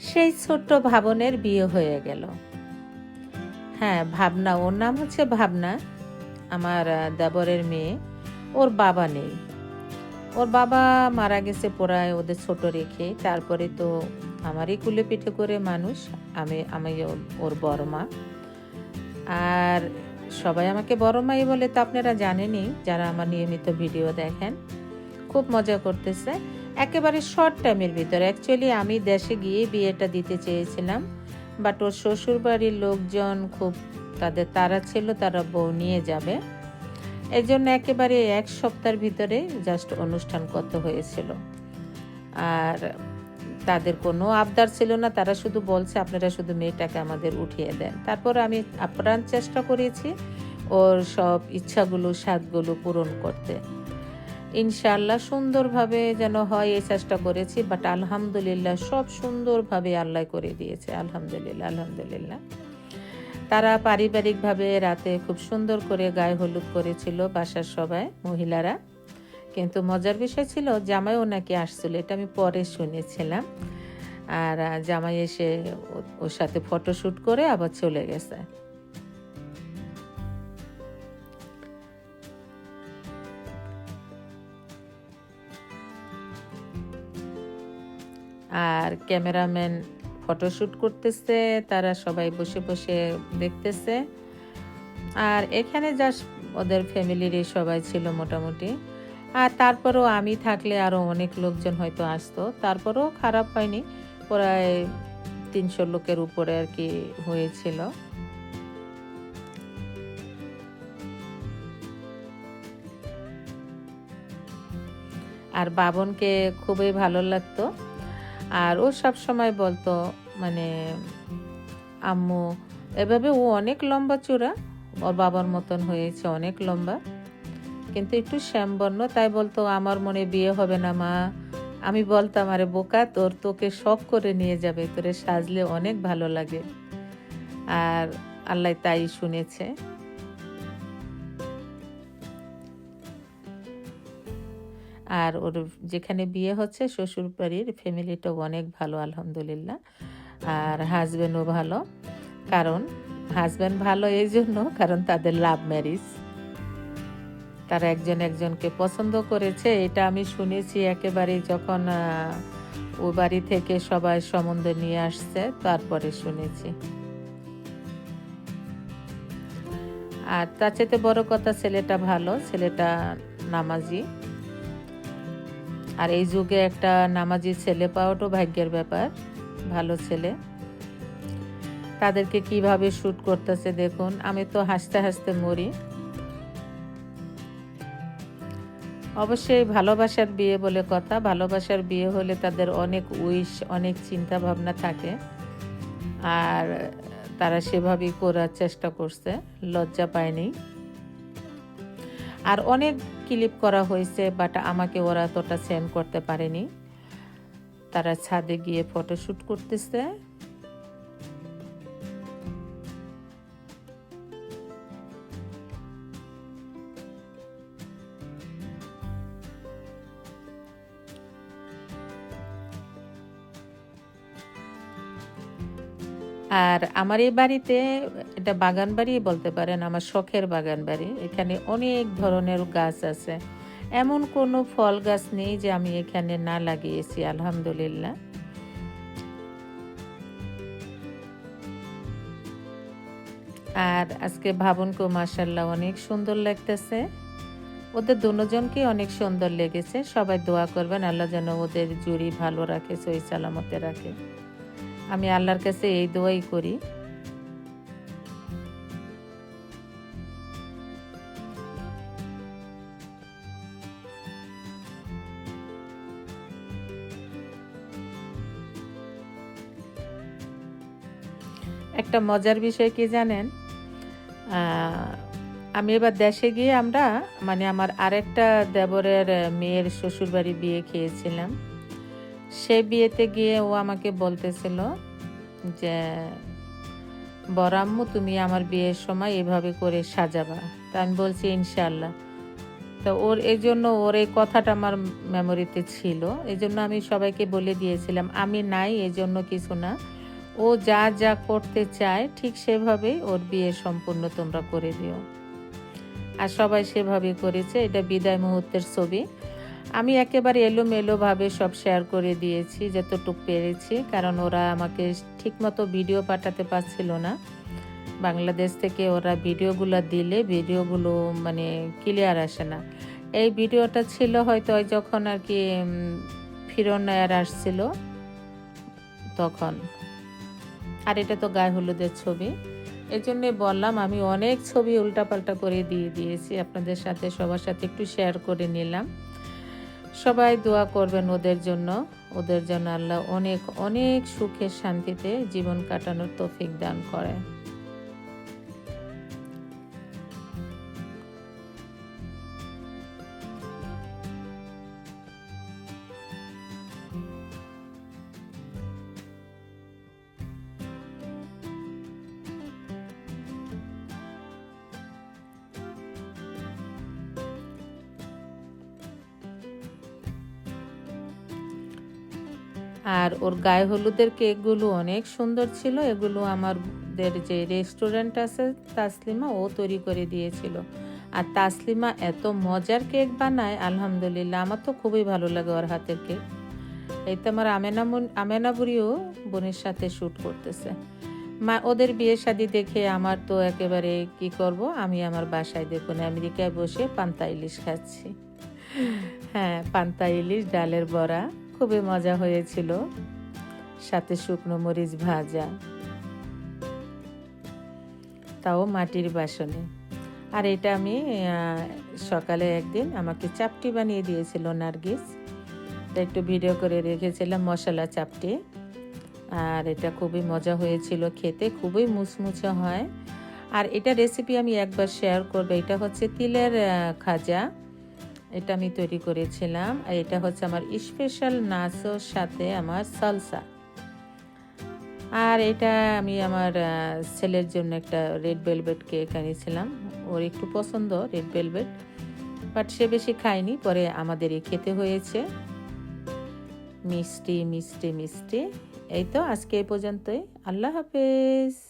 সেই ছোট্ট ভাবনের বিয়ে হয়ে গেল। হ্যাঁ ভাবনা, ওর নাম হচ্ছে ভাবনা। আমার দেবরের মেয়ে। ওর বাবা নেই। ওর বাবা মারা গেছে প্রায় ওদের ছোট রেখে। তারপরে তো আমারই কুলে পিঠে করে মানুষ। আমি আমি ওর- ওর বড় মা। আর সবাই আমাকে বড় মাই বলে তো আপনারা জানেনই, যারা আমার নিয়মিত ভিডিও দেখেন। খুব মজা করতেছে। একেবারে শর্ট টাইমের ভিতরে। অ্যাকচুয়ালি আমি দেশে গিয়ে বিয়েটা দিতে চেয়েছিলাম বাট ওর শ্বশুর বাড়ির লোকজন খুব তাদের, তারা ছিল, তারা বউ নিয়ে যাবে। এই জন্য একেবারে এক সপ্তাহের ভিতরে জাস্ট অনুষ্ঠান করতে হয়েছিল। আর তাদের কোনো আবদার ছিল না, তারা শুধু বলছে, আপনারা শুধু মেয়েটাকে আমাদের উঠিয়ে দেন। তারপর আমি আপ্রাণ চেষ্টা করেছি ওর সব ইচ্ছাগুলো, স্বাদগুলো পূরণ করতে। ইনশাআল্লাহ সুন্দরভাবে যেন হয়, এই চেষ্টা করেছি বাট আলহামদুলিল্লাহ সব সুন্দরভাবে আল্লাহ করে দিয়েছে, আলহামদুলিল্লাহ আলহামদুলিল্লাহ। তারা পারিবারিকভাবে রাতে খুব সুন্দর করে গায়ে হলুদ করেছিল বাসার সবাই, মহিলারা। কিন্তু মজার বিষয় ছিল, জামাইও নাকি আসছিল, এটা আমি পরে শুনেছিলাম। আর জামাই এসে ওর সাথে ফটোশ্যুট করে আবার চলে গেছে। আর ক্যামেরাম্যান ফটোশ্যুট করতেছে, তারা সবাই বসে বসে দেখতেছে। আর এখানে জাস্ট ওদের ফ্যামিলির সবাই ছিল মোটামুটি। আর তারপরেও আমি থাকলে আরও অনেক লোকজন হয়তো আসতো। তারপরেও খারাপ হয়নি, প্রায় তিনশো লোকের উপরে আর কি হয়েছিল। আর বাবনকে খুবই ভালো লাগতো। আর ও সব সময় বলতো মানে আম্মু, এভাবে ও অনেক লম্বা চূড়া, ওর বাবার মতন হয়েছে অনেক লম্বা, কিন্তু একটু শ্যামবর্ণ, তাই বলতো, আমার মনে বিয়ে হবে না, মা। আমি বলতাম, আরে বোকা, তোর তোকে শখ করে নিয়ে যাবে, তোরে সাজলে অনেক ভালো লাগে। আর আল্লাহ তাই শুনেছে। আর ওর যেখানে বিয়ে হচ্ছে শ্বশুর বাড়ির ফ্যামিলিটাও অনেক ভালো, আলহামদুলিল্লাহ। আর হাজব্যান্ডও ভালো। কারণ হাজব্যান্ড ভালো এই জন্য কারণ তাদের লাভ ম্যারিজ তারা একজন একজনকে পছন্দ করেছে, এটা আমি শুনেছি একেবারে যখন ও বাড়ি থেকে সবাই সম্বন্ধে নিয়ে আসছে, তারপরে শুনেছি। আর তার চাইতে বড় কথা, ছেলেটা ভালো, ছেলেটা নামাজি। আর এই যুগে একটা নামাজি ছেলে পাওয়াটাও ভাগ্যের ব্যাপার, ভালো ছেলে। তাদেরকে কীভাবে শুট করতেছে দেখুন, আমি তো হাসতে হাসতে মরি। অবশ্যই ভালোবাসার বিয়ে বলে কথা, ভালোবাসার বিয়ে হলে তাদের অনেক উইশ অনেক চিন্তা ভাবনা থাকে। আর তারা সেভাবেই করার চেষ্টা করছে, লজ্জা পায়নি আর অনেক ক্লিপ করা হয়েছে বাট আমাকে ওরা ততটা সেন্ড করতে পারেনি। তারা ছাদে গিয়ে ফটোশ্যুট করতেছে। আর আমার এই বাড়িতে এটা বাগান বাড়ি বলতে পারেন, আমার শখের বাগান বাড়ি। এখানে অনেক ধরনের গাছ আছে। এমন কোনো ফল গাছ নেই যে আমি এখানে না লাগিয়েছি, আলহামদুলিল্লাহ। আর আজকে ভাবনকে মাসাল্লাহ অনেক সুন্দর লাগতেছে। ওদের দুজনকে অনেক সুন্দর লেগেছে। সবাই দোয়া করবেন, আল্লাহ যেন ওদের জুড়ি ভালো রাখে সই সালামতে রাখে। আমি আল্লাহর কাছে এই দোয়াই করি। একটা মজার বিষয় কি জানেন? আমি এবার দেশে গিয়ে আমরা মানে আমার আরেকটা দেবরের মেয়ের শ্বশুরবাড়ি বিয়ে খেয়েছিলাম। সে বিয়েতে গিয়ে ও আমাকে বলতেছিল যে, বরাম্মু, তুমি আমার বিয়ের সময় এভাবে করে সাজাবা। তা আমি বলছি ইনশাল্লাহ তো ওর এই জন্য ওর এই কথাটা আমার মেমোরিতে ছিল। এই জন্য আমি সবাইকে বলে দিয়েছিলাম, আমি নাই এই জন্য কিছু না। ও যা যা করতে চায়, ঠিক সেভাবেই ওর বিয়ে সম্পূর্ণ তোমরা করে দিও। আর সবাই সেভাবে করেছে। এটা বিদায় মুহূর্তের ছবি। আমি একেবারে এলোমেলোভাবে সব শেয়ার করে দিয়েছি যতটুকু পেরেছি কারণ ওরা আমাকে ঠিকমতো ভিডিও পাঠাতে পারছিল না। বাংলাদেশ থেকে ওরা ভিডিওগুলো দিলে ভিডিওগুলো মানে ক্লিয়ার আসে না। এই ভিডিওটা ছিল হয়তো যখন আর কি উম, ফিরন নায়ার আসছিল তখন। আর এটা তো গায়ে হলুদের ছবি। এই জন্যে বললাম আমি অনেক ছবি উল্টাপাল্টা করে দিয়ে দিয়েছি। আপনাদের সাথে সবার সাথে একটু শেয়ার করে নিলাম। সবাই দোয়া করবেন ওদের জন্য। ওদের জন্য আল্লাহ অনেক অনেক সুখে শান্তিতে জীবন কাটানোর তৌফিক দান করে। আর ওর গায়ে হলুদের কেকগুলো অনেক সুন্দর ছিল। এগুলো আমাদের যে রেস্টুরেন্ট আছে তাসলিমা, ও তৈরি করে দিয়েছিল। আর তাসলিমা এত মজার কেক বানায়, আলহামদুলিল্লাহ, আমার তো খুবই ভালো লাগে ওর হাতের কেক। এই তো আমার আমেনা মুন- আমেনা বুড়িও বোনের সাথে শ্যুট করতেছে। মা, ওদের বিয়ে শাদি দেখে আমার তো একেবারে কি করব? আমি আমার বাসায় দেখুন, আমেরিকায় বসে পান্তা ইলিশ খাচ্ছি। হ্যাঁ পান্তা ইলিশ, ডালের বড়া। খুবই মজা হয়েছিল। সাথে শুকনো মরিচ ভাজা। তাও মাটির বাসনে। আর এটা আমি সকালে একদিন আমাকে চাপটি বানিয়ে দিয়েছিল নার্গিস। তা একটু ভিডিও করে রেখেছিলাম, মশলা চাপটি। আর এটা খুবই মজা হয়েছিল খেতে, খুবই মুচমুচে হয়। আর এটা রেসিপি আমি একবার শেয়ার করব। এটা হচ্ছে তিলের খাজা। এটা আমি তৈরি করেছিলাম। আর এটা হচ্ছে আমার স্পেশাল নাচোর সাথে আমার সালসা আর এটা আমি আমার ছেলের জন্য একটা রেড ভেলভেট কেক আনিয়েছিলাম ওর একটু পছন্দ রেড ভেলভেট বাট সে বেশি খায়নি। পরে আমাদেরই খেতে হয়েছে। মিষ্টি মিষ্টি মিষ্টি। এই তো আজকে এই পর্যন্তই। আল্লাহ হাফেজ।